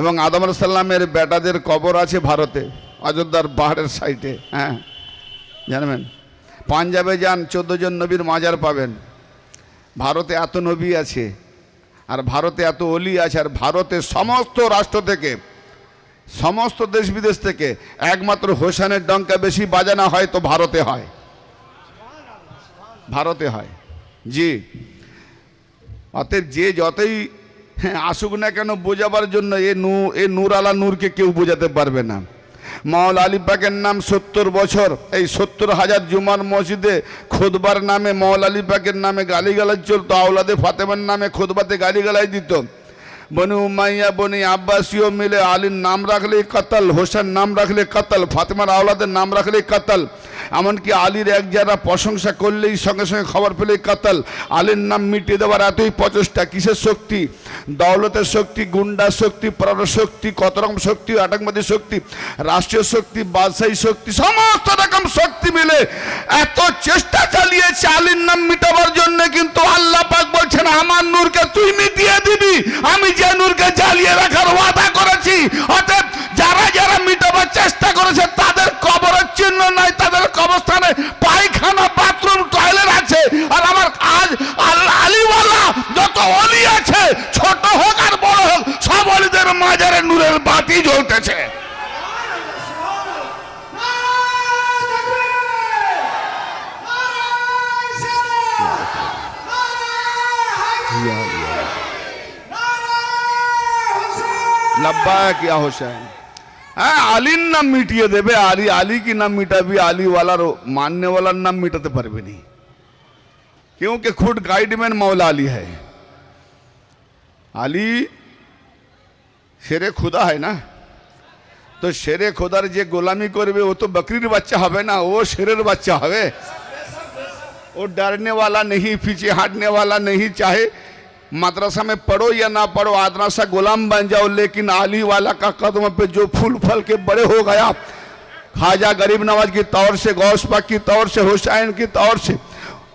এবং আদম সাল্লামের বেটাদের কবর আছে ভারতে, অযোধ্যার পাহাড়ের সাইটে হ্যাঁ। জানবেন পাঞ্জাবে যান, চোদ্দ জন নবীর মাজার পাবেন। ভারতে এত নবী আছে, আর ভারতে এত অলি আছে, আর ভারতে সমস্ত রাষ্ট্র থেকে, সমস্ত দেশ বিদেশ থেকে একমাত্র হোসেনের ডঙ্কা বেশি বাজানো হয় তো ভারতে হয়। ভারতে হয়। জি। অতএব যে যতই হ্যাঁ, আসুক না কেন বোঝাবার জন্য এ নূ এ নূর আলা নূরকে কেউ বোঝাতে পারবে না। মাওল আলী পাকের নাম সত্তর বছর এই সত্তর হাজার জুমার মসজিদে খোদবার নামে মাওল আলী পাকের নামে গালিগালাজ চলতো আওলাদে ফাতেমার নামে খোদবাতে গালিগালাজ দিত। বনি উমাইয়া বনি আব্বাসীয় মিলে আলীর নাম রাখলে কাতাল হোসেন নাম রাখলে কাতাল ফাতেমার আওলাদের নাম রাখলে কাতাল। এমনকি আলীর এক যারা প্রশংসা করলেই সঙ্গে সঙ্গে খবর পেলেই কাতাল। আলীর নাম মিটিয়ে দেওয়ার এতই প্রচেষ্টা, কিসের শক্তি? দৌলতের শক্তি গুন্ডা শক্তি শক্তি, কত রকম শক্তি, আতঙ্কবাদী শক্তি, রাষ্ট্রীয় শক্তি, বাদশাহী শক্তি, সমস্ত রকম শক্তি মিলে এত চেষ্টা চালিয়েছে আলীর নাম মিটাবার জন্য, কিন্তু আল্লাহ পাক বলছেন, আমার নূরকে তুই মিটিয়ে দিবি। আমি যে নূরকে জ্বালিয়ে রাখার ওয়াদা করেছি, অতএব যারা যারা মিটাবার চেষ্টা করেছে, তাদের কবরের চিহ্ন নাই, তাদের কবরস্থানে পায়খানা বাথরুম টয়লেট আছে আর আমার আজ আল্লাহ আলিওয়ালা যত অলি আছে ছোট হোক আর বড় হোক সব অলিদের মাজারে নূরের বাতি জ্বলতেছে लब्बा क्या हुसैन হ্যাঁ আলীর নাম মিটিয়ে দেবে আলী আলী কি নাম মিটাবি আলীওয়ালার মান্যওয়ালার নাম মিটাতে পারবে নি क्योंकि खुद गाइडमैन मौला अली है। अली शेरे खुदा है ना? तो शेरे खुदार जे गोलामी করবে वो तो बकरीर बच्चा হবে না वो शेरेर बच्चा হবে वो डरने वाला नहीं, पीछे हटने वाला नहीं, चाहे मदरसा में पढ़ो या ना पढ़ो आदरा सा गुलाम बन जाओ, लेकिन आली वाला का कदम पे जो फूल फल के बड़े हो गया। खाजा गरीब नवाज़ की तौर से, गौस पाक की तौर से, हुसैन की तौर से,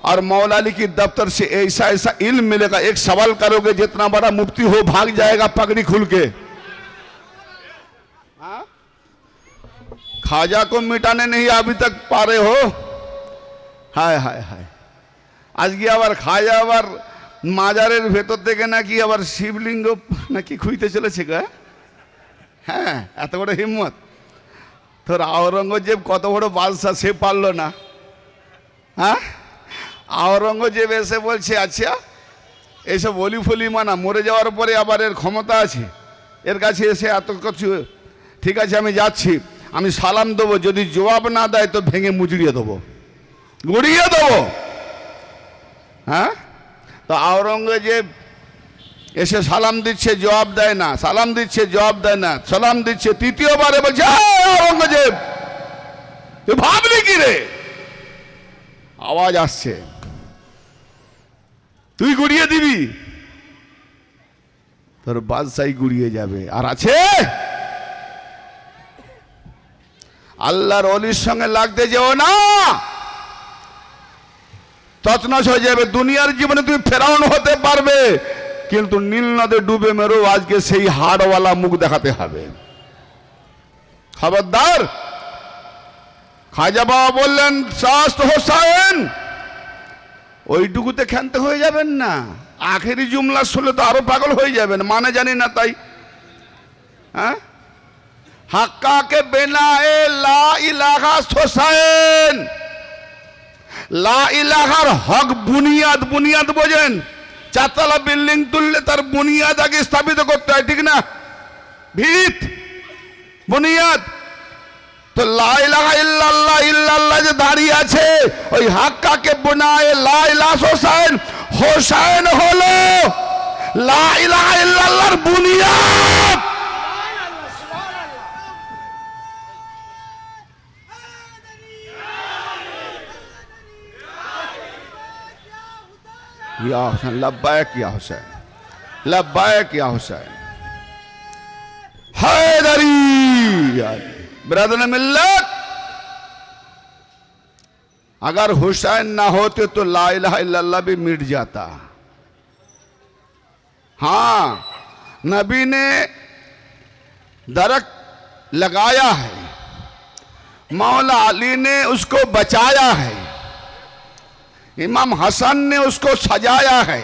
और मौलाली की दफ्तर से ऐसा ऐसा इल्म मिलेगा। एक सवाल करोगे, जितना बड़ा मुफ्ती हो, भाग जाएगा पगड़ी खुल के। हा? खाजा को मिटाने नहीं अभी तक पा रहे हो? हाय हाय हाय। आज गया बार खाजा बार মাজারের ভেতর থেকে নাকি আবার শিবলিঙ্গ নাকি খুঁজতে চলেছে গা হ্যাঁ? এত বড় হিম্মত। তোর আওরঙ্গজেব কত বড় বাদশাহ, সে পারল না। হ্যাঁ? আওরঙ্গজেব এসে বলছে আচ্ছা এইসব অলি ফলি মানা, মরে যাওয়ার পরে আবার এর ক্ষমতা আছে। এর কাছে এসে এত কিছু, ঠিক আছে, আমি যাচ্ছি। আমি সালাম দেবো, যদি জবাব না দেয় তো ভেঙে মুচড়িয়ে দেবো। গুড়িয়ে দেবো। হ্যাঁ? তো আওরঙ্গজেব এসে সালাম দিচ্ছে, জবাব দেয় না। সালাম দিচ্ছে, জবাব দেয় না। সালাম দিচ্ছে, তৃতীয়বারে বলছে "এই আওরঙ্গজেব! তুই ভাবলি কি রে? আওয়াজ আসছে। তুই গুড়িয়ে দিবি? তোর বাদশাই গুড়িয়ে যাবে। আর আছে? আল্লাহর অলির সঙ্গে লাগতে যেও না! তছনছ হয়ে যাবে। দুনিয়ার জীবনে তুমি ফেরাউন হতে পারবে, কিন্তু নীল নদে ডুবে মেরো, আজকে সেই হাড়ওয়ালা মুখ দেখাতে হবে। খবরদার, খাজা বাবা বললেন শাস্ত হোসাইন, ওইটুকুতে ক্ষান্ত হয়ে যাবেন না। আখেরি জুমলা শুনলে তো আরও পাগল হয়ে যাবেন মানে জানি না তাই। হ্যাঁ? হাক্কা কে বেনা এ লা ইলাহা হোসাইন। লা ইলাহার হক বুনিয়াদ বুনিয়াদ বোঝেন। চারতলা বিল্ডিং তুললে তার বুনিয়াদ আগে স্থাপিত করতে হয়, ঠিক না? ভিত, বুনিয়াদ। তো লা ইলাহা ইল্লাল্লাহ ইল্লাল্লাহ যে দাঁড়িয়ে আছে, ওই হাক্কাকে বোনায় লা ইলাহা হোসেন হোসেন হলো লা ইলাহা ইল্লাল্লাহর বুনিয়াদ। या हुसैन लब्बैक या हुसैन। लब्बैक या हुसैन। हैदरी ब्रदर मिल्लत। अगर हुसैन ना होते तो ला इल्लल्लाह भी मिट जाता। हाँ नबी ने दरक लगाया है। मौला अली ने उसको बचाया है। इमाम हसन ने उसको सजाया है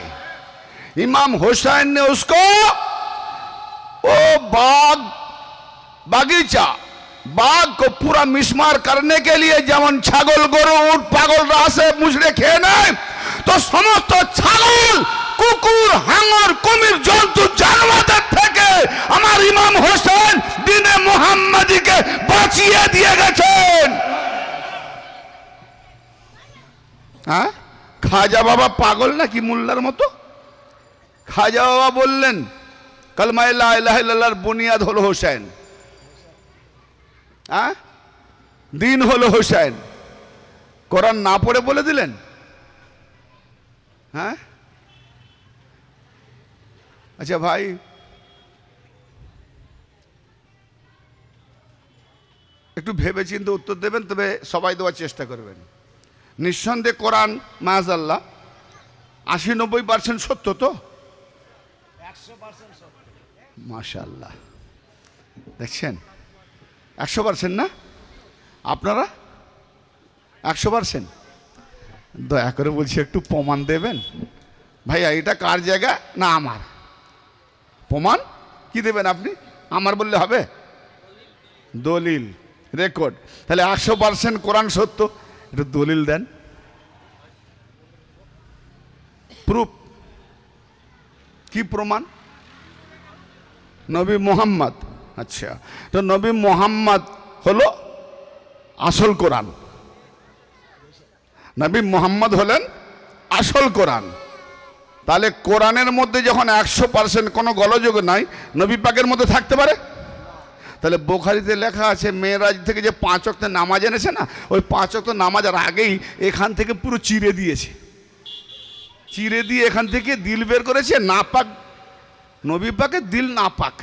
इमाम हुसैन ने उसको वो बाग বাগিচা বাঘ को पूरा मिसमार करने के लिए যেমন ছাগল গরু উট পাগল রাসে মুছড়ে খেয়ে নেয় তো সমস্ত ছাগল কুকুর হাঙর কুমির জন্তু জানোয়ারদের থেকে আমার ইমাম হোসেন দিনে মোহাম্মদীকে বাঁচিয়ে দিয়ে গেছেন হ্যাঁ খাজা বাবা পাগল নাকি মোল্লার মতো? খাজা বাবা বললেন কলমা ইল্লাহ ইল্লাল্লাহর বুনিয়াদ হলো হোসেন। হ্যাঁ দিন হলো হোসেন। কোরআন না পড়ে বলে দিলেন? হ্যাঁ? আচ্ছা ভাই, একটু ভেবে চিন্তে উত্তর দেবেন, তবে সবাই দেওয়ার চেষ্টা করবেন। নিঃসন্দেহে কোরআন মাহাজাল্লাহ আশি নব্বই পার্সেন্ট সত্য তো? মাশাল্লাহ দেখছেন? একশো পার্সেন্ট না? আপনারা? একশো পার্সেন্ট? দয়া করে বলছি একটু প্রমাণ দেবেন? ভাইয়া এটা কার জায়গা? না আমার। প্রমাণ? কি দেবেন আপনি? আমার বললে হবে? দলিল। রেকর্ড তাহলে একশো পার্সেন্ট কোরআন সত্য। একটু দলিল দেন। প্রুফ কি প্রমাণ? নবী মোহাম্মদ। আচ্ছা। তো নবী মোহাম্মদ হলো আসল কোরআন। নবী মোহাম্মদ হলেন আসল কোরআন। তাহলে কোরআনের মধ্যে যখন একশো পার্সেন্ট কোনো গলযোগ নাই, নবী পাকের মধ্যে থাকতে পারে? তাহলে বোখারিতে লেখা আছে, মেয়েরাজ থেকে যে পাঁচ অক্ট নামাজ এনেছে না, ওই পাঁচ অক্ট নামাজের আগেই এখান থেকে পুরো চিড়ে দিয়েছে। চিড়ে দিয়ে এখান থেকে দিল বের করেছে, নাপাক, নবী পাকের দিল নাপাক।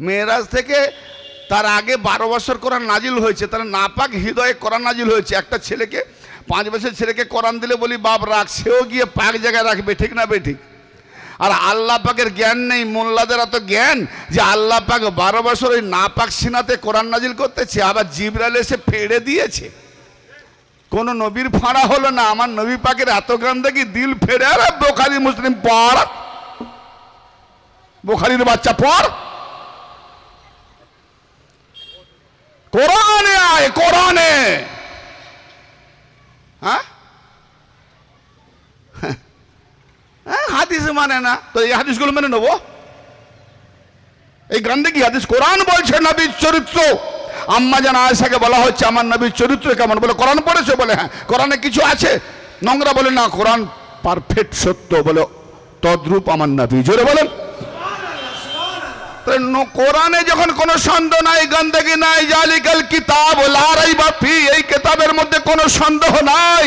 মেয়েরাজ থেকে তার আগে বারো বছর কোরআন নাজিল হয়েছে, তাহলে নাপাক হৃদয়ে কোরআন নাজিল হয়েছে। একটা ছেলেকে, পাঁচ বছর ছেলেকে কোরআন দিলে বলি, বাপ, রাখ, সেও গিয়ে পাক জায়গায় রাখবে, ঠিক না বে ঠিক? আর আল্লাহ পাকের জ্ঞান নেই, মোল্লাদের এত জ্ঞান যে আল্লাহ পাক বারো বছর ওই নাপাক সিনাতে কোরআন নাজিল করতেছে, আবার জিবরাল এসে ফেড়ে দিয়েছে। কোন নবীর ফাঁড়া হলো না, আমার নবী পাকের এত জ্ঞান দেখি দিল ফেড়ে, আর বোখারি মুসলিম পড়। বোখারির বাচ্চা পড়। কোরআনে আয়, কোরআনে। হ্যাঁ হ্যাঁ হাদিস মানে না। তো এই হাদিসগুলো মেনে নেব? এই গ্রন্থে কি হাদিস? কোরআন বলছে নবীর চরিত্র। আম্মা যেন আয়সাকে বলা হচ্ছে, আমার নবীর চরিত্র কেমন? বলে, কোরআন পড়েছে? বলে হ্যাঁ। কোরআনে কিছু আছে? নোংরা বলে, না, কোরআন পারফেক্ট সত্য। বলে, তদ্রূপ আমার নবী। জোরে বলেন। কোরআনে যখন কোনো সন্দেহ নাই, গন্দেগি নাই, জালিকাল কিতাব, লারাই বাপি এই কিতাবের মধ্যে কোনো সন্দেহ নাই।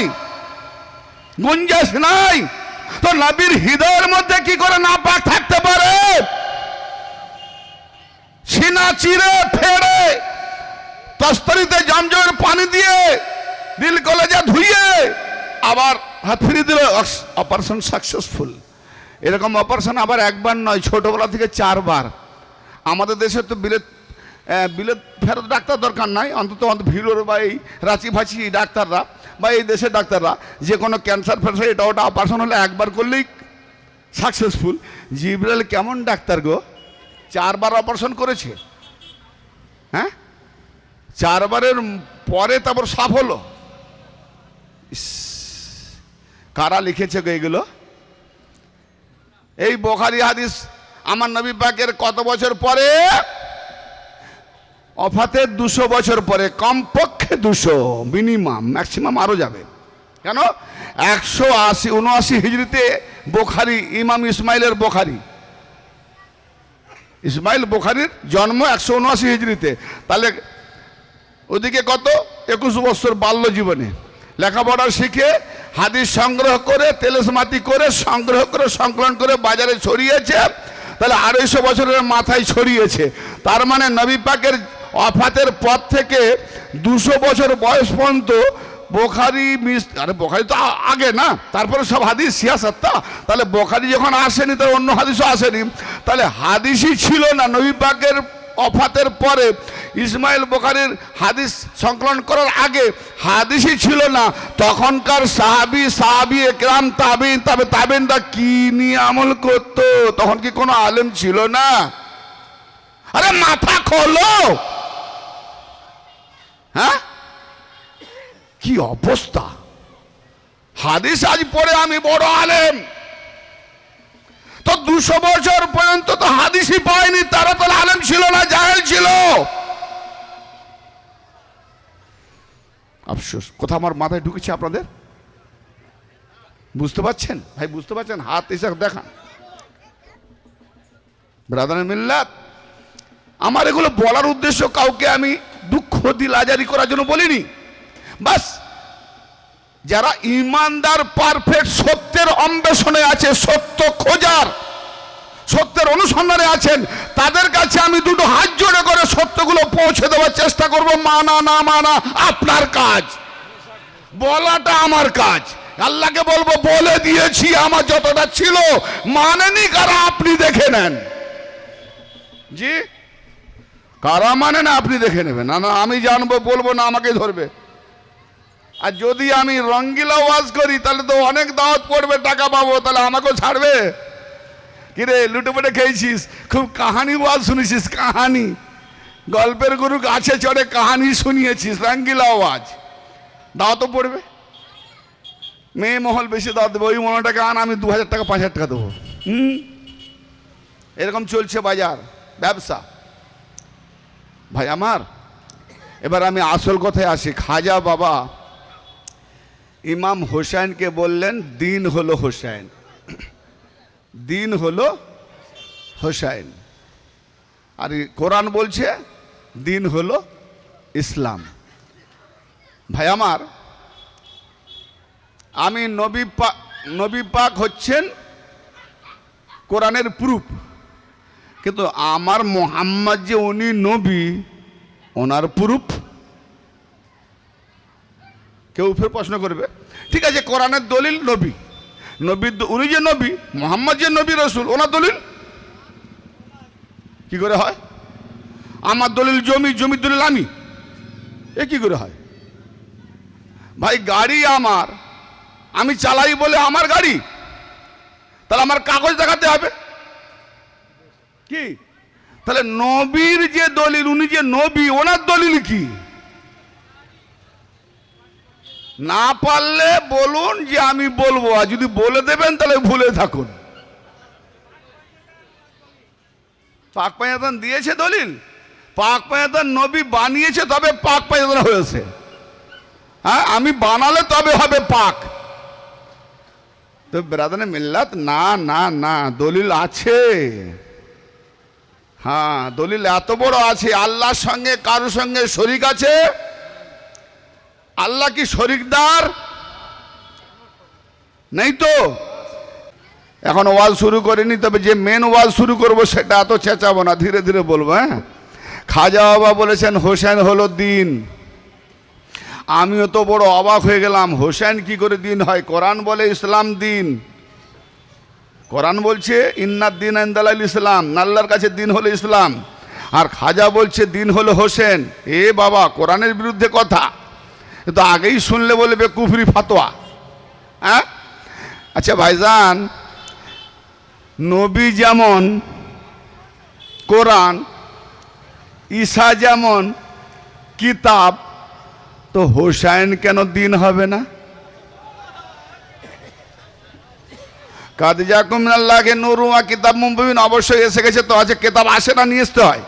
গুঞ্জাস নাই। তো নবীর হৃদয়ের মধ্যে কি করে না পাক থাকতে পারে? সিনা চিরে ফেড়ে তস্তরিতে জমজমের পানি দিয়ে দিল কলেজা ধুইয়ে আবার হাত ফিরিয়ে দিল অপারেশন সাকসেসফুল এরকম অপারেশন আবার একবার নয়, ছোটবেলা থেকে চারবার। আমাদের দেশে তো বিলেত বিলেত ফেরত ডাক্তার দরকার নাই, অন্তত অন্তত ভিড়োর বা এই রাঁচি ফাঁচি ডাক্তাররা। বা এই দেশের ডাক্তাররা, যে কোনো ক্যান্সার ফ্যান্সার, এটা ওটা অপারেশন হলে একবার করলেই সাকসেসফুল জিব্রাইল কেমন ডাক্তার গো? চারবার অপারেশন করেছে। হ্যাঁ? চারবারের পরে তারপর সাফ হলো। কারা লিখেছে গো এগুলো? এই বোখারি হাদিস, আমার নবী পাকের কত বছর পরে অফাতের দুশো বছর পরে, কমপক্ষে দুশো মিনিমাম ম্যাক্সিমাম আরও যাবে। কেন? একশো আশি, উনআশি হিজড়িতে বোখারি, ইমাম ইসমাইলের বোখারি। ইসমাইল বোখারির জন্ম একশো উনআশি হিজড়িতে। তাহলে ওদিকে কত? একুশ বছর বাল্য জীবনে। লেখাপড়া শিখে হাদিস সংগ্রহ করে, তেলেসমাতি করে, সংগ্রহ করে, সংকলন করে বাজারে ছড়িয়েছে, তাহলে আড়াইশো বছরের মাথায় ছড়িয়েছে। তার মানে নবী পাকের অফাতের পর থেকে দুশো বছর বয়স পর্যন্ত বোখারি মিস, আরে বোখারি তো আগে না, তারপরে সব হাদিস সিয়াসত্তা তাহলে বোখারি যখন আসেনি তার অন্য হাদিসও আসেনি। তাহলে হাদিসই ছিল না, নবী অফাতের পরে ইসমাইল বোখারির হাদিস সংকলন করার আগে হাদিসই ছিল না। তখনকার সাহাবি সাহাবি একরাম, তাবিন, তবে তাবিনটা কি নিয়ে আমল করতো? তখন কি কোনো আলেম ছিল না? আরে মাথা খোলো! হ্যাঁ? কি অবস্থা? হাদিস আজ পরে আমি বড় আলেম। তো দুশো বছর পর্যন্ত তো হাদিসই পায়নি তারা তো আলেম ছিল না, জাহেল ছিল। আফসোস কথা আমার মাথায় ঢুকেছে আপনাদের? বুঝতে পারছেন? ভাই, বুঝতে পারছেন? হাত এসে দেখান। ব্রাদার মিল্লাত, আমার এগুলো বলার উদ্দেশ্য কাউকে আমি দুঃখ দিল আজারি করার জন্য বলিনি। বাস, যারা ইমানদার পারফেক্ট সত্যের অন্বেষণে আছে, সত্য খোঁজার, সত্যের অনুসন্ধানে আছেন, তাদের কাছে আমি দুটো হাত জোড়ে করে সত্যগুলো পৌঁছে দেওয়ার চেষ্টা করব। মানা, না মানা, আপনার কাজ। বলাটা আমার কাজ। আল্লাহকে বলব, বলে দিয়েছি, আমার যতটা ছিল, মানেনি কারা, আপনি দেখে নেন। জি? কারা মানে না আপনি দেখে নেবেন? না না, আমি জানব, বলব না, আমাকে ধরবে। আর যদি আমি রঙ্গিলা ওয়াজ করি, তাহলে তো অনেক দাওয়াত পড়বে, টাকা পাবো, তাহলে আমাকেও ছাড়বে? কিরে, লুটে পুটে খেয়েছিস? খুব কাহানি ওয়াজ শুনেছিস, কাহানি? গল্পের গুরু গাছে চড়ে কাহানি শুনিয়েছিস, রঙ্গিলা ওয়াজ। দাওয়াতও পড়বে। মেয়ে মহল বেশি দাওয়াত দেবে, ওই মহলটাকে আন, আমি দু হাজার টাকা, পাঁচ হাজার টাকা দেবো। হুম? এরকম চলছে বাজার, ব্যবসা। ভাই আমার, এবার আমি আসল কথায় আসি। খাজা বাবা ইমাম হোসেনকে বললেন, দিন হলো হোসেন দিন হলো হোসেন আর কোরআন বলছে, দিন হলো ইসলাম। ভাই আমার, আমি নবী পাক নবী পাক হচ্ছেন কোরআনের প্রুফ। কিন্তু আমার মোহাম্মদ যে উনি নবী, ওনার প্রুফ? কেউ ফের প্রশ্ন করবে, ঠিক আছে, কোরআনের দলিল নবী নবী উনি যে নবী, মোহাম্মদ যে নবী রসুল, ওনার দলিল? কি করে হয়? আমার দলিল জমি, জমির দলিল আমি। এ কি করে হয়? ভাই, গাড়ি আমার, আমি চালাই বলে আমার গাড়ি, তাহলে আমার কাগজ দেখাতে হবে? কি? তাহলে নবীর যে দলিল, উনি যে নবী, ওনার দলিল কি? না পারলে বলুন যে আমি বলব, আর যদি বলে দেবেন তাহলে ভুলে থাকুন। পাক পায়াদান দিয়েছে দলিল? পাক পায়াদান নবী বানিয়েছে, তবে পাক পায়াদান হয়েছে। হ্যাঁ আমি বানালে তবে হবে পাক। তো বেরাদানে মিল্লাত, না না না, দলিল আছে। হ্যাঁ দলিল এত বড় আছে, আল্লাহর সঙ্গে কারোর সঙ্গে শরিক আছে? আল্লাহ কি শরিকদার? নেই তো? এখন ওয়াজ শুরু করিনি, তবে যে মেন ওয়াজ শুরু করব সেটা এত চেঁচাবো না, ধীরে ধীরে বলব হ্যাঁ? খাজা বাবা বলেছেন, হোসেন হলো দিন। আমিও তো বড় অবাক হয়ে গেলাম, হোসেন কি করে দিন হয়? কোরআন বলে ইসলাম দিন। কোরআন বলছে, ইন্নাদ দিন আন্দালাল ইসলাম নাল্লার কাছে দিন হলো ইসলাম। আর খাজা বলছে, দিন হলো হোসেন এ বাবা, কোরআনের বিরুদ্ধে কথা। তো আগেই শুনলে বলবে, কুফরি ফাতোয়া হ্যাঁ? আচ্ছা ভাইজান, নবী যেমন কোরআন ঈশা যেমন কিতাব, তো হোসাইন কেন দিন হবে না? কাদিজা কুমিনাল্লাহকে নুরুমা কিতাব মুম্বিন অবশ্যই এসে গেছে তো আছে, কিতাব আসে না নিয়ে আসতে হয়।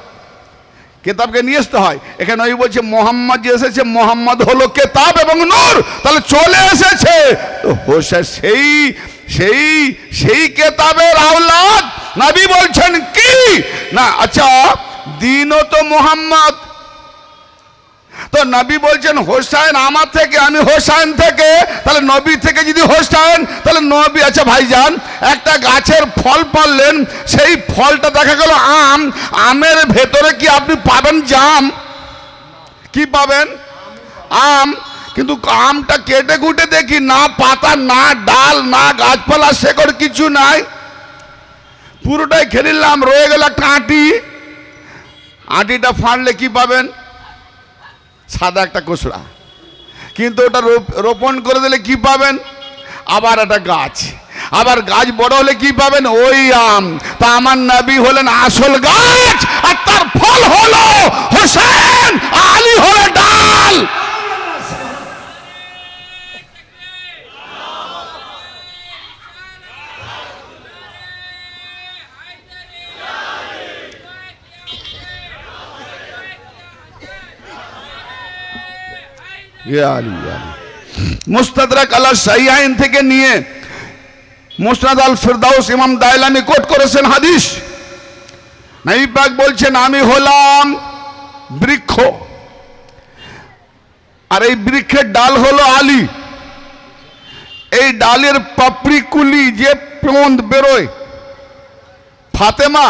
কেতাবকে নিয়ে আসতে হয়। এখানে ওই বলছে, মোহাম্মদ যে এসেছে, মোহাম্মদ হলো কেতাব এবং নূর। তাহলে চলে এসেছে। সেই সেই সেই কেতাবের আওলাদ। নবী বলছেন কি? না আচ্ছা দিনও তো মোহাম্মদ তো নবী বলছেন, হোসাইন আমার থেকে, আমি হোসাইন থেকে, তাহলে নবী থেকে যদি হোসাইন, তাহলে নবী আচ্ছা ভাইজান, একটা গাছের ফল পারলেন সেই ফলটা দেখা গেল আম, আমের ভেতরে কি আপনি পাবেন জাম? কি পাবেন? আম। কিন্তু আমটা কেটে কুটে দেখি, না পাতা, না ডাল, না গাছপালা শেকড় কিছু নাই। পুরোটাই খেলিলাম রয়ে গেল একটা আঁটি। আটিটা ফাঁড়লে কি পাবেন? সাদা একটা কোসড়া। কিন্তু ওটা রোপ- রোপণ করে দিলে কি পাবেন? আবার একটা গাছ। আবার গাছ বড় হলে কি পাবেন? ওই আম। তা আমার নবী হলেন আসল গাছ, আর তার ফল হলো হোসেন আলী হলো ডাল। মুস্তাদরাক আলা সাইয়াইন থেকে নিয়ে মুসনাদ আল ফিরদাউস ইমাম দাইলানি কোট করেছেন হাদিস। পাক বলছেন, আমি হলাম বৃক্ষ। আর এই বৃক্ষের ডাল হলো আলী। এই ডালের পাপড়ি কুলি যে প্রমন্দ বেরোয়, ফাতেমা।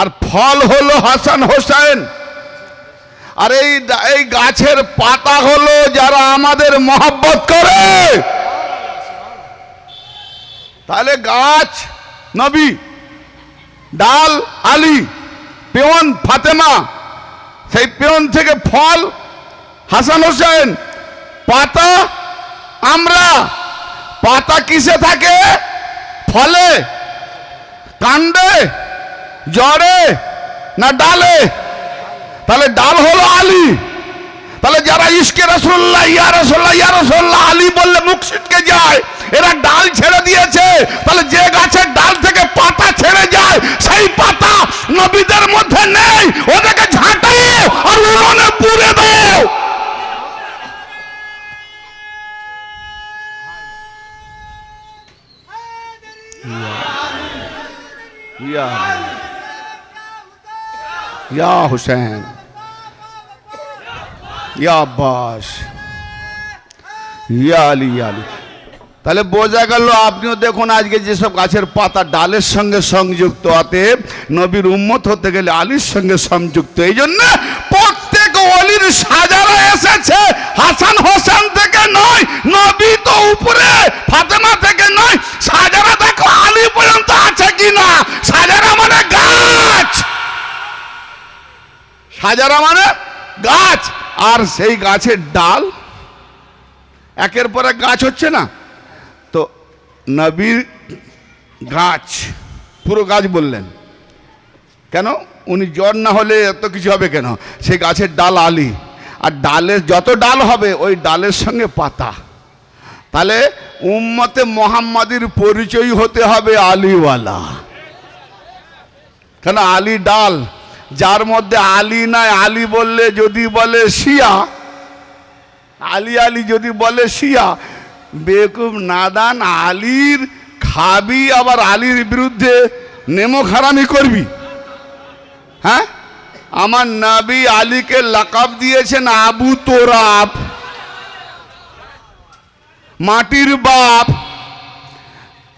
আর ফল হলো হাসান হোসেন। আর এই এই গাছের পাতা হলো যারা আমাদের মহব্বত করে। তাহলে গাছ, নবী, ডাল, আলী, পেয়ন, ফাতেমা, সেই পেয়ন থেকে ফল, হাসান হোসেন, পাতা আমরা। পাতা কিসে থাকে? ফলে, কাণ্ডে জড়ে না ডালে? তাহলে ডাল হলো আলী। তাহলে যারা ইসকে রসুল্লাহ ইয়া রসুল্লাহ ইয়া রসুল্লাহ আলী বললে মুখ ছিটকে যায়, এরা ডাল ছেড়ে দিয়েছে, তাহলে যে গাছের ডাল থেকে পাতা ছেড়ে যায়, সেই পাতা নবীদের মধ্যে নেই, ওদেরকে ঝাঁটাও আর উনুনে পুড়ে দাও। ইয়া ইয়া হুসেন। ইয়া আব্বাস ইয়া আলী ইয়া তাহলে বোঝা গেল, আপনিও দেখুন আজকে যেসব গাছের পাতা ডালের সঙ্গে সংযুক্ত, অতএব নবীর উম্মত হতে গেলে আলির সঙ্গে সংযুক্ত। এই জন্য প্রত্যেক অলির সাজারা এসেছে। হাসান হোসেন থেকে নয়, নবী তো উপরে, ফাতেমা থেকে নয়। সাজারা দেখো আলি পর্যন্ত আছে কিনা? সাজারা মানে গাছ। সাজারা মানে গাছ। আর সেই গাছের ডাল, একের পর এক গাছ হচ্ছে না? তো নবীর গাছ, পুরো গাছ বললেন। কেন? উনি জ্বর না হলে এত কিছু হবে কেন? সেই গাছের ডাল আলি। আর ডালের যত ডাল হবে, ওই ডালের সঙ্গে পাতা। তাহলে উম্মতে মোহাম্মদের পরিচয় হতে হবে আলিওয়ালা। কেন? আলি ডাল। যার মধ্যে আলী নাই, আলী বললে যদি বলে শিয়া, আলী আলী যদি বলে শিয়া, বেকুব, নাদান, আলীর খাবি, আবার আলীর বিরুদ্ধে নেমো খারামি করবি। হ্যাঁ? আমার নবী আলীকে লাকাব দিয়েছেন আবু তোরাব। মাটির বাপ।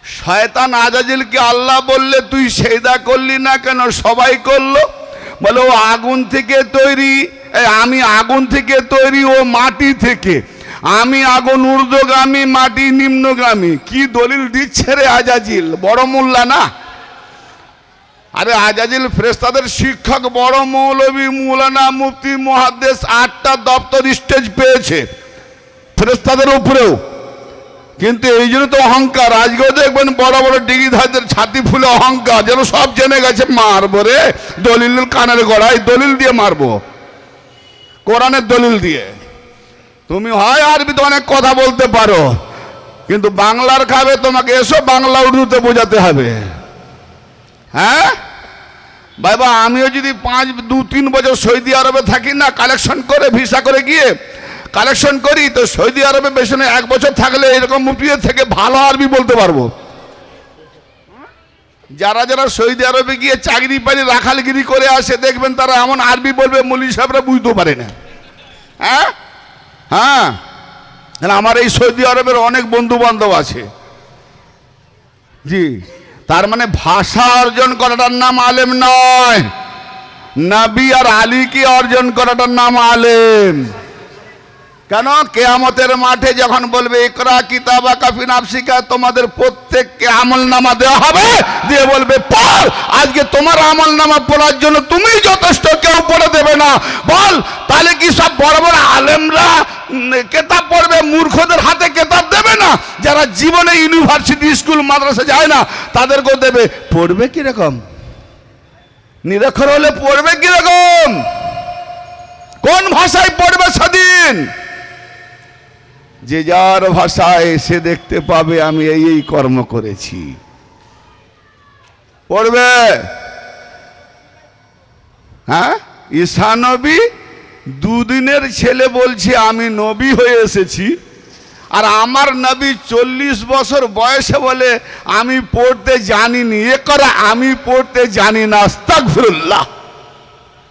শয়তান আজাজিলকে আল্লাহ বললে, তুই সেদা করলি না কেন? সবাই করল? বলে ও আগুন থেকে তৈরি আমি আগুন থেকে তৈরি ও মাটি থেকে। আমি আগুন ঊর্ধ্বগামী, মাটি নিম্নগামী। কি দলিল দিচ্ছে রে আজাজিল? বড় মোল্লা না? আরে আজাজিল ফ্রেস্তাদের শিক্ষক, বড় মৌলবী, মৌলানা মুফতি, মহাদেশ, আটটা দপ্তর স্টেজ পেয়েছে। ফেরেস্তাদের উপরেও। কিন্তু এই জন্য তো অহংকার। আজকেও দেখবেন বড় বড় ডিগ্রিধারীদের ছাতি ফুলে অহংকার, যেন সব জেনে গেছে মারবো রে। দলিল কানের গড়াই দলিল দিয়ে মারবো। কোরআনের দলিল দিয়ে। তুমি হয় আরবিতে অনেক কথা বলতে পারো, কিন্তু বাংলার খাবে তোমাকে এসো বাংলা উর্দুতে বোঝাতে হবে। হ্যাঁ? বাবা, আমিও যদি পাঁচ, দু, তিন বছর সৌদি আরবে থাকি না, কালেকশন করে, ভিসা করে গিয়ে কালেকশন করি, তো সৌদি আরবে বেশি না এক বছর থাকলে এরকম মুফিদের থেকে ভালো আরবি বলতে পারব। যারা যারা সৌদি আরবে গিয়ে চাকরি পানি রাখালগিরি করে আসে, দেখবেন তারা এমন আরবি বলবে, মলি সাহেবরা বুঝতে পারে না। হ্যাঁ? হ্যাঁ? আমার এই সৌদি আরবের অনেক বন্ধু বান্ধব আছে। জি, তার মানে ভাষা অর্জন করাটার নাম আলেম নয়। নবী আর আলীকে অর্জন করাটার নাম আলেম। কেন? কেয়ামতের মাঠে যখন বলবে, ইকরা কিতাবা কাফি নাফসিকা তোমাদের প্রত্যেককে আমল নামা দেওয়া হবে। দিয়ে বলবে পড় আজকে তোমার আমল নামা পড়ার জন্য তুমি যথেষ্ট, কেউ পড়ে দেবে না। বল, তাহলে কি সব বড় বড় আলেমরা কেতাব পড়বে? মূর্খদের হাতে কেতাব দেবে না? যারা জীবনে ইউনিভার্সিটি, স্কুল, মাদ্রাসা যায় না, তাদেরকেও দেবে। পড়বে কীরকম? নিরক্ষর হলে পড়বে কীরকম কোন ভাষায় পড়বে সেদিন যে যার ভাষায় সে দেখতে পাবে, আমি এই এই কর্ম করেছি। পড়বে? হ্যাঁ? ঈশা নবী, দুদিনের ছেলে বলছে, আমি নবী হয়ে এসেছি। আর আমার নবী চল্লিশ বছর বয়সে বলে, আমি পড়তে জানিনি। এ করে আমি পড়তে জানি না। আস্তাগফিরুল্লাহ।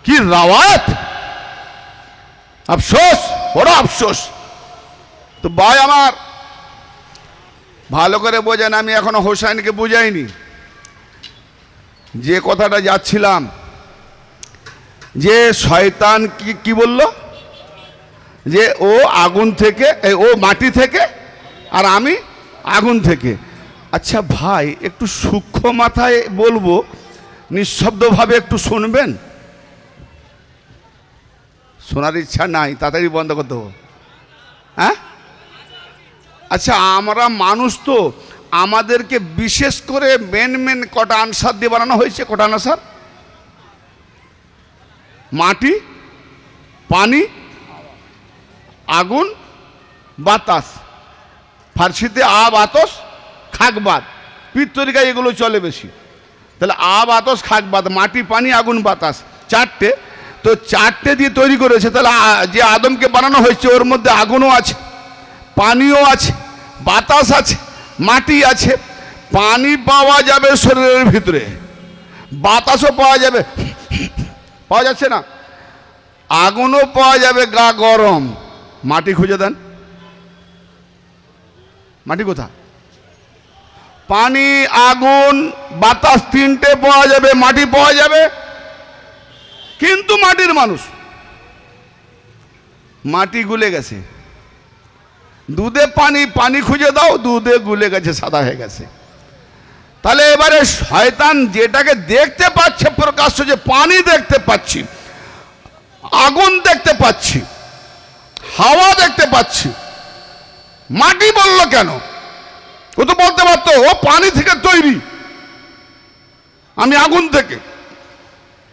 কি রাওয়াত আফসোস, বড় আফসোস। তো ভাই আমার। ভালো করে বোঝেন, আমি এখনও হোসাইনকে বুঝাইনি। যে কথাটা যাচ্ছিলাম, যে শয়তান কি কি বলল? যে ও আগুন থেকে ও মাটি থেকে, আর আমি আগুন থেকে। আচ্ছা ভাই, একটু সূক্ষ্ম মাথায় বলব, নিঃশব্দভাবে একটু শুনবেন? শোনার ইচ্ছা নাই, তাড়াতাড়ি বন্ধ করতে হ্যাঁ? আচ্ছা আমরা মানুষ তো, আমাদেরকে বিশেষ করে মেন মেন কটা আনসার দিয়ে বানানো হয়েছে? কটা আনসার মাটি, পানি, আগুন, বাতাস। ফার্সিতে আ বাতস খাকবাদ পিত্তরিকায় এগুলো চলে বেশি। তাহলে আ বাতস খাকবাদ মাটি, পানি, আগুন, বাতাস। চারটে। তো চারটে দিয়ে তৈরি করেছে। তাহলে যে আদমকে বানানো হয়েছে, ওর মধ্যে আগুনও আছে। পানিও আছে, বাতাস আছে, মাটি আছে। পানি পাওয়া যাবে শরীরের ভিতরে। বাতাসও পাওয়া যাবে। পাওয়া যাচ্ছে না? আগুনও পাওয়া যাবে গা গরম। মাটি খুঁজে দেন। মাটি কোথা পানি, আগুন, বাতাস তিনটে পাওয়া যাবে, মাটি পাওয়া যাবে। কিন্তু মাটির মানুষ। মাটি গুলে গেছে। দুধে পানি পানি খুঁজে দাও, দুধে গুলে গেছে, সাদা হয়ে গেছে। তাহলে এবারে শয়তান যেটাকে দেখতে পাচ্ছে, প্রকাশ্য যে পানি দেখতে পাচ্ছি, আগুন দেখতে পাচ্ছি, হাওয়া দেখতে পাচ্ছি, মাটি বলল কেন? ও তো বলতে পারতো, ও পানি থেকে তৈরি, আমি আগুন থেকে।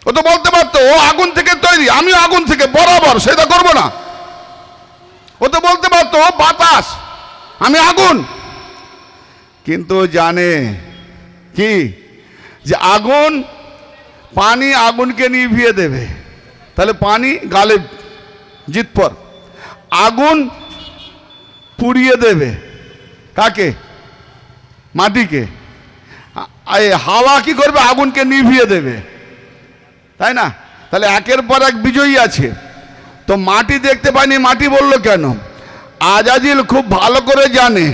ও তো বলতে পারতো, ও আগুন থেকে তৈরি আমি আগুন থেকে বরাবর, সেটা করব না। ও তো বলতে পারতো বাতাস, আমি আগুন। কিন্তু জানে কি? যে আগুন, পানি আগুনকে নিভিয়ে দেবে। তাহলে পানি গালে জিতপর আগুন পুড়িয়ে দেবে। কাকে? মাটিকে। হাওয়া কি করবে? আগুনকে নিভিয়ে দেবে। তাই না? তাহলে একের পর এক বিজয়ী আছে। তো মাটি দেখতে পাইনি, মাটি বলল কেন? আজাজিল খুব ভালো করে জানে।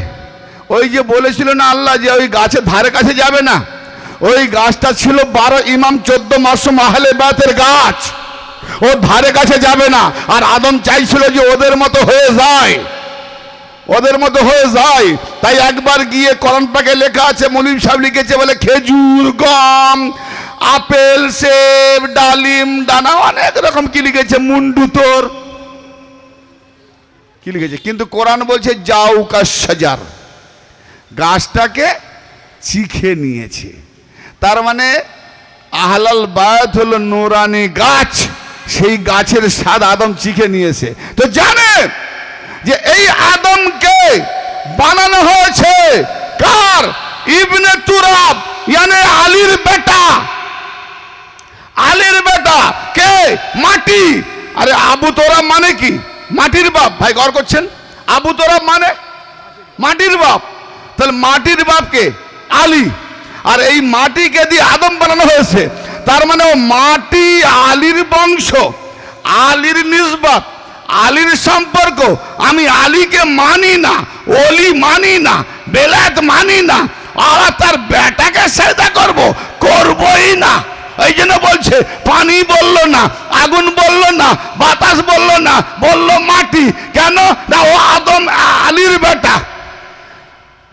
ওই যে বলেছিল না আল্লাহ যে ওই গাছের ধারে কাছে যাবে না? ওই গাছটা ছিল বারো ইমাম, চোদ্দ মাসুম আহলে বাতের গাছ। ও ধারে কাছে যাবে না। আর আদম চাইছিল যে ওদের মতো হয়ে যায়। ওদের মতো হয়ে যায়। তাই একবার গিয়ে করণ পাকে লেখা আছে মলিম সাহেব লিখেছে বলে, খেজুর গম আপেল, সেব, ডালিম, দানা, অনেক রকম কি লিখেছে, মুন্ডু তোর। কি লিখেছে? কিন্তু কোরআন বলছে, যাও সাজার গাছটাকে চিখে নিয়েছে। তার মানে আহলাল বায়াত হলো নোরানি গাছ। সেই গাছের স্বাদ আদম চিখে নিয়েছে। তো জানে যে এই আদমকে বানানো হয়েছে কার? ইবনে তুরাব, ইয়ানে আলীর বেটা। আলীর বেটা, কে? মাটি। আরে, আবু তোরা মানে কি? মাটির বাপ। ভাই, গড় করছেন? আবু তোরা মানে? মাটির বাপ। তাহলে মাটির বাপকে আলী। আর এই মাটিকে দিয়ে আদম বানানো হয়েছে। তার মানে ও মাটি আলীর বংশ, আলীর নিসবত আলীর সম্পর্ক। আমি আলীকে মানি না অলি মানি না বেলাত মানি না। আর তার বেটাকে সেদা করব, করবই না। এই জন্য বলছে, পানি বলল না, আগুন বলল না, বাতাস বলল না, বলল মাটি। কেন? না, ও আদম আলীর বেটা।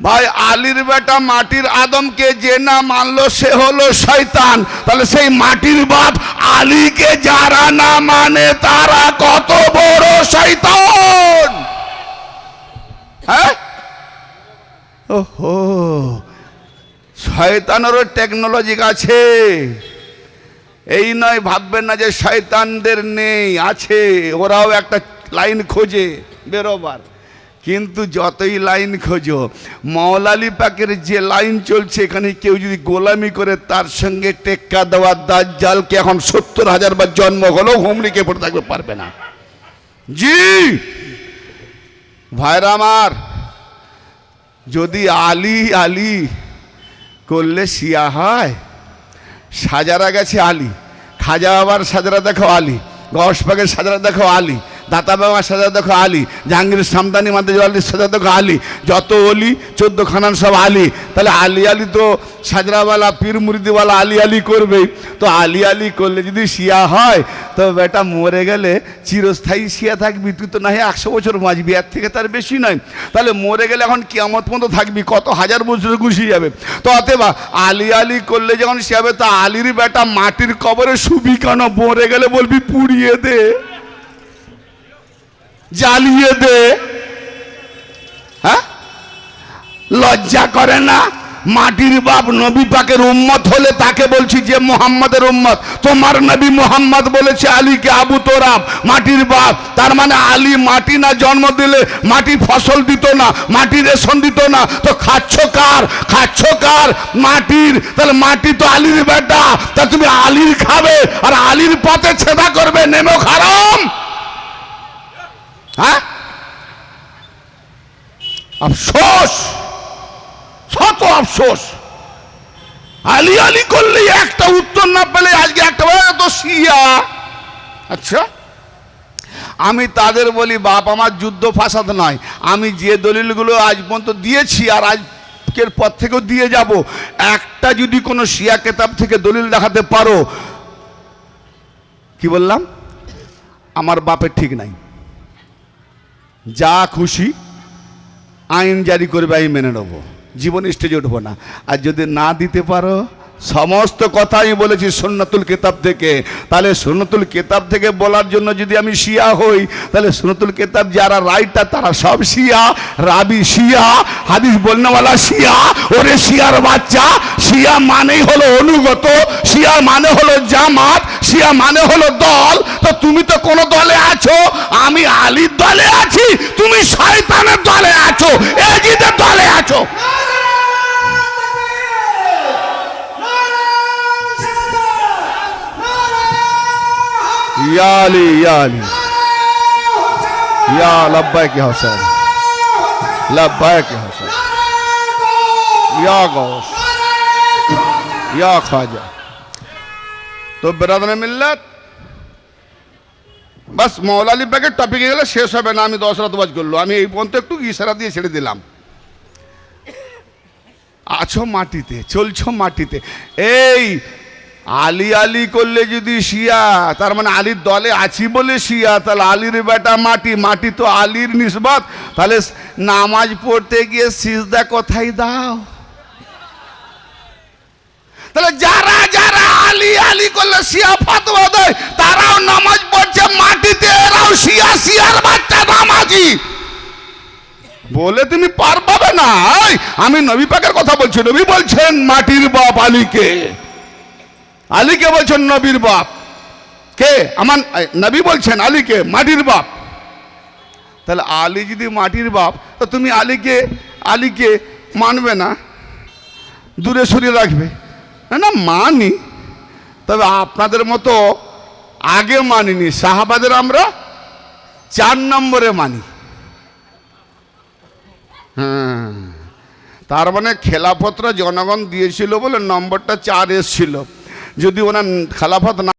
ভাই, আলীর বেটা মাটির আদমকে যে না মানলো, সে হলো শয়তান। তাহলে সেই মাটির বাপ আলীকে যারা না মানে তারা কত বড় শয়তান! হ্যাঁ? ওহো, শয়তানেরও টেকনোলজি আছে। এই নয় ভাববেন না যে শয়তানদের নেই, আছে। ওরাও একটা লাইন খোঁজে বেরোবার। কিন্তু যতই লাইন খোঁজো মৌলালি পাকের যে লাইন চলছে এখানে কেউ যদি গোলামি করে, তার সঙ্গে টেক্কা দেওয়ার দাজ্জালকে এখন সত্তর হাজার বার জন্ম হলেও হুমড়িকে পড়ে থাকতে পারবে না। জি! ভাইরা আমার, যদি আলী আলী করলে শিয়া হয় সাজারা গেছে আলী। খাজা আবার সাজারা দেখো আলী। গসপাকের সাজারা দেখো আলী। দাতা বাবা সাজা দেখো আলী, জাহাঙ্গীর সামদানি মাদে আলীর সাজা দেখো আলী, যত অলি চোদ্দ খানান সব আলী। তাহলে আলী আলী তো সাজরাওয়ালা, পীর মুরিদিওয়ালা আলী আলী করবেই। তো আলী আলী করলে যদি শিয়া হয়, তো বেটা মরে গেলে চিরস্থায়ী শিয়া থাকবি। তুই তো না হয় একশো বছর বাঁচবি, এর থেকে তার বেশি নয়। তাহলে মরে গেলে এখন কিয়ামত মতো থাকবি, কত হাজার বছর গুছিয়ে যাবে। তো অতএব আলী আলী করলে যখন শিয়াবে তো আলীর বেটা মাটির কবরে শুবি কেন? মরে গেলে বলবি পুড়িয়ে দে। জ্বালিয়ে দে। হ্যাঁ? লজ্জা করে না? মাটির বাপ নবী পাকের উম্মত হলে তাকে বলছি যে মোহাম্মদের উম্মত। তোমার নবী মোহাম্মদ বলেছে, আলীকে আবু তোরাব, মাটির বাপ। তার মানে আলী মাটি না জন্ম দিলে, মাটি ফসল দিত না, মাটি রেশন দিত না। তো খাচ্ছ কার? খাচ্ছ কার? মাটির। তাহলে মাটি তো আলীর বেটা। তা তুমি আলীর খাবে, আর আলীর পথে ছেদা করবে, নেমো খারাম। হ্যাঁ? আফসোস! শত আফসোস! আলি আলি করলেই একটা উত্তর না পেলে আজকে একটা তো শিয়া! আচ্ছা আমি তাদের বলি, বাপ আমার যুদ্ধ ফাসাদ নয়। আমি যে দলিলগুলো আজ পর্যন্ত দিয়েছি আর আজকের পর থেকেও দিয়ে যাব। একটা যদি কোনো শিয়া কেতাব থেকে দলিল দেখাতে পারো, কি বললাম? আমার বাপের ঠিক নাই। যা খুশি আইন জারি করবে, আমি মেনে নেব। জীবন স্টেজে উঠবো না। আর যদি না দিতে পারো, সমস্ত কথা আমি বলেছি সন্ন্যতুল কেতাব থেকে। তাহলে সন্ন্যতুল কেতাব থেকে বলার জন্য যদি আমি শিয়া হই, তাহলে সন্ন্যতুল কেতাব যারা রাইটার তারা সব শিয়া। রাবি শিয়া, হাদিস বলনেওয়ালা শিয়া, ওরে শিয়ার বাচ্চা। শিয়া মানেই হলো অনুগত, শিয়া মানে হলো জামাত। শিয়া মানে হলো দল। তো তুমি তো কোনো দলে আছো, আমি আলীর দলে আছি, তুমি শয়তানের দলে আছো এজিদের দলে আছো। ইয়া ইয়া ইয়া ইয়া ইয়া ইয়া গৌস। ইয়া খাজা। তো বেরাদানে মিল্লাত। বাস মৌলালি ব্যাগের টপিকে গেলে শেষ হবে না, আমি দশ রাত বাজ করল। আমি এই পর্যন্ত একটু ইশারা দিয়ে ছেড়ে দিলাম। আছো মাটিতে, চলছো মাটিতে। এই আলি আলি করলে যদি শিয়া, তার মানে আলীর দলে আছি বলে শিয়া, তাহলে আলীর বেটা মাটি মাটি তো আলীর নিসবত তাহলে নামাজ পড়তে গিয়ে সিজদা কোথায় দাও? তাহলে যারা আলী আলী করলে শিয়া ফাতোয়া দেয়। তারাও নামাজ পড়ছে, মাটিতে এরাও শিয়া, শিয়ার বাচ্চা নামাজি। বলে তুমি পার পাবে না। আমি নবী পাকের কথা বলছি। নবী বলছেন, মাটির বাপ আলীকে। আলীকে বলছেন, নবীর বাপ। কে? আমার নবী বলছেন, আলীকে, মাটির বাপ। তাহলে আলী যদি মাটির বাপ, তো তুমি আলীকে আলীকে মানবে না। দূরে সরিয়ে রাখবে। না না, মানি। তবে আপনাদের মতো আগে মানিনি, সাহাবাদের আমরা চার নম্বরে মানি। হ্যাঁ তার মানে খেলাফতরা জনগণ দিয়েছিল বলে নম্বরটা চার এসছিল। যদি ওনার খেলাফত না